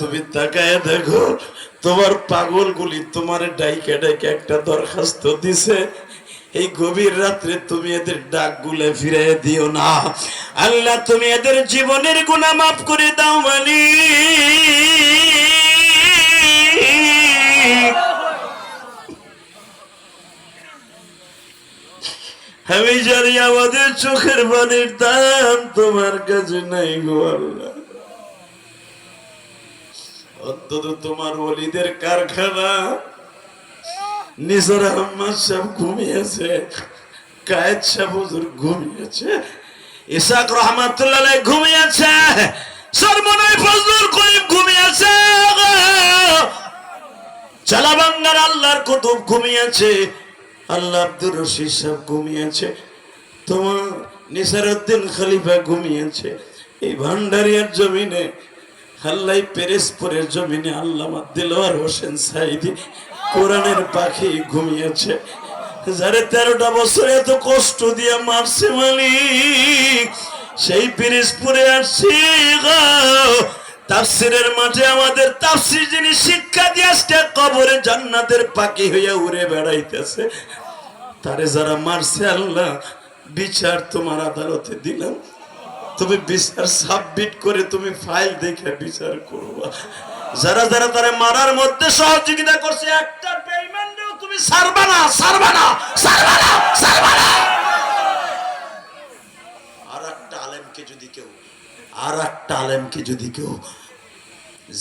তুমি তাকায় দেখো, তোমার পাগলগুলি তোমার ডাইকে ডাইকে একটা দরখাস্ত দিছে। এই গভীর রাত্রে তুমি এদের ডাক গুলে ফিরে দিও না। আল্লাহ, তুমি এদের জীবনের গুণা মাফ করে দাও মালি আমি জানি আমাদের চোখের পানির দাম তোমার কাছে নাই গো আল্লাহ। অন্তত তোমার ওলিদের কারখানা, নিজার আহমদ সাহেব ঘুমিয়েছে, কায়েদ সাহেব হুজুর ঘুমিয়েছে, ইসাক রহমাতুল্লাহ ঘুমিয়েছে সর্বনয় ফজলুল করিম ঘুমিয়েছে, চালাবাঙ্গার আল্লাহর কুতুব ঘুমিয়েছে, আল্লাহ আব্দুর রশিদ সাহেব ঘুমিয়েছে, তোমার নিসারউদ্দিন খলিফা ঘুমিয়েছে, এই ভান্ডারিয়ার জমিনে আল্লাহ পেরেসপুরের জমিনে আল্লামা দিলওয়ার হোসেন সাইদি কোরআনের পাখি ঘুমিয়েছে। যারে তেরোটা বছর এত কষ্ট দিয়ে মারছে মালিক, সেই পিরিসপুরে আসছি তাফসিরের মাঝে আমাদের তাফসির যিনি শিক্ষা দিয়ে আজকে কবরে জান্নাতের পাখি হইয়া উড়ে বেড়াইতেছে। তারে যারা মারছে আল্লাহ, বিচার তোমার আদালতে দিলাম। তুমি বিচার সাবমিট করে তুমি ফাইল দেখে বিচার করবা। যারা যারা তারা মারার মধ্যে সহযোগিতা করছে, একটা তুমি সারবা না সারবা না সারবা না সারবা না। আর একটা আলেমকে যদি কেউ আর একটা আলেমকে যদি কেউ,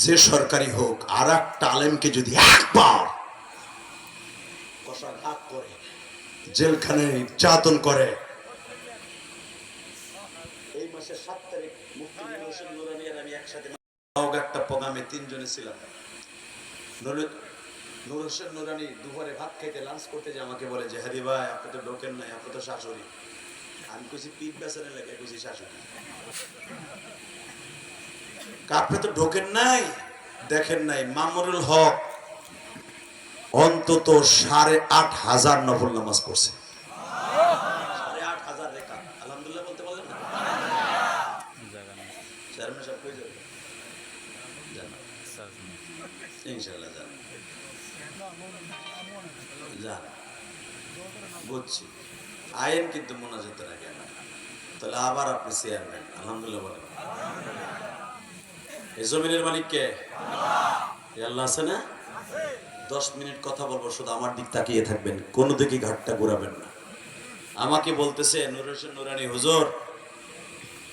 যে সরকারি হোক আর একটা আলেমকে যদি একবার কষাঘাত করে জেলখানে নির্যাতন করে মাসের সাত তারিখ হোসেন নুরানি আর আমি একসাথে প্রোগ্রামে তিনজনে ছিলাম। নুর- হোসেন নুরানি দুপুরে ভাত লাঞ্চ করতে যে আমাকে বলে যে ভাই, আপনি তো ঢোকেন নাই, আপনি তো শাশুড়ি। আমি বেচারে লাগে? শাশুড়ি। আপনি তো ঢোকেন নাই, দেখেন নাই। মামুনুল হক অন্তত সাড়ে আট হাজার নফল নামাজ পড়ছে। সাড়ে আট হাজার রেখা। আলহামদুলিল্লাহ বলতে পারলেন সাহেব কই যাবে? ইনশাল্লাহ বুঝছি। কিন্তু মোনাজাতের আগে না। তাহলে আবার আপনি চেয়ারম্যান আলহামদুলিল্লাহ বলেন। এই জমিনের মালিক কে? আল্লাহ আছে না? দশ মিনিট কথা বলব শুধু আমার দিক তাকিয়ে থাকবেন। কোনো দিকে ঘাটটা ঘুরাবেন না। আমাকে বলতেছে নুর হোসেন নুরানি হুজুর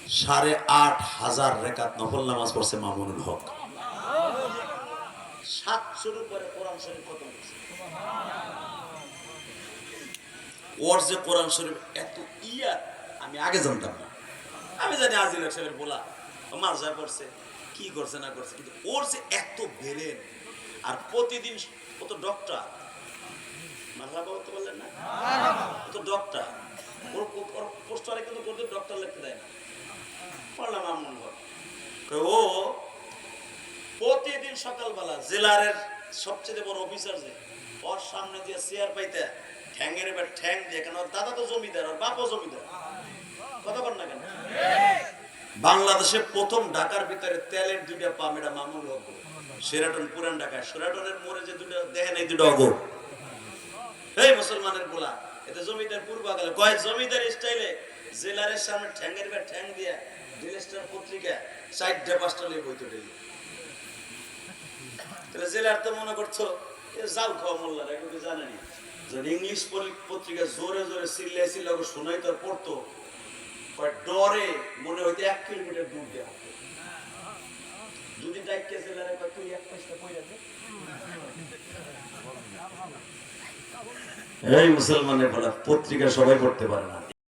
সাড়ে আট হাজার রেখাত নফল নামাজ পড়ছে মামুনুল হক। ওর করছে কি করছে, না করছে, কিন্তু ওর যে এত আর প্রতিদিন ও তো ডক্টর বাংলা বলতে পারলেন না? তো ওর কিন্তু ডক্টর লিখতে দেয় না। জেলারের সবচেয়ে বড় অফিসার যে, ওর সামনে দিয়ে চেয়ার পাইতে ঠ্যাঙের এবার ঠ্যাং দিয়ে কেন? ওর দাদা তো জমিদার আর বাপও জমিদার। কথা বল না কেন? বাংলাদেশে প্রথম ঢাকার ভিতরে তেলের দুইটা পাম এটা মামুল হক সেরাটন পুরান ঢাকা সেরাটনের মোড়ে যে দুটো দেখেন এই দুটো অগো এই মুসলমানের গোলা এতে জমিদার পূর্বাকালে। কয় জমিদার স্টাইলে জেলারের সামনে ঠ্যাঙ্গের বা ঠ্যাং দিয়া দিলেস্টার পত্রিকা চারটে পাঁচটা বইতো ডেলি মনে করছ খাওয়া মোল্লার, এগুলো জানেনি যদি ইংলিশ পত্রিকা জোরে জোরে শোনাই পড়তো। ডরে মনে এক কিলোমিটার দূর দেওয়া যদি ডাইকে জেলারে তুই এক পয়সা এই মুসলমানের বলা পত্রিকা সবাই পড়তে পারে না।